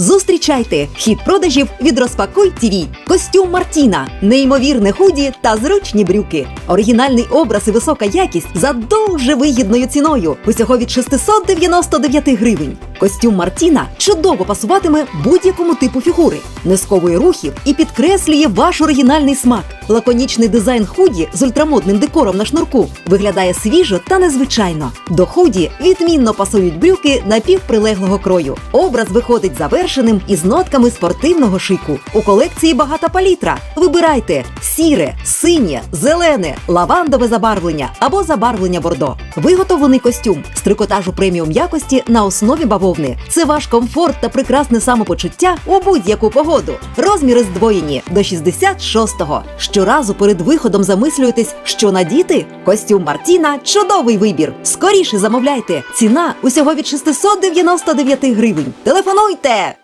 Зустрічайте хід продажів від Розпакуй ТІВІ. Костюм Мартіна, неймовірне худі та зручні брюки. Оригінальний образ і висока якість за дуже вигідною ціною. Усього від 699 гривень. Костюм Мартіна чудово пасуватиме будь-якому типу фігури, не сковує рухів і підкреслює ваш оригінальний смак. Лаконічний дизайн худі з ультрамодним декором на шнурку виглядає свіжо та незвичайно. До худі відмінно пасують брюки напівприлеглого крою. Образ виходить завершеним із нотками спортивного шику. У колекції багата палітра. Вибирайте сіре, синє, зелене, лавандове забарвлення або забарвлення бордо. Виготовлений костюм з трикотажу преміум якості на основі бавовни. Це ваш комфорт та прекрасне самопочуття у будь-яку погоду. Розміри здвоєні до 66-го. Щоразу перед виходом замислюєтесь, що надіти? Костюм Мартіна чудовий вибір. Скоріше замовляйте. Ціна усього від 699 гривень. Телефонуйте!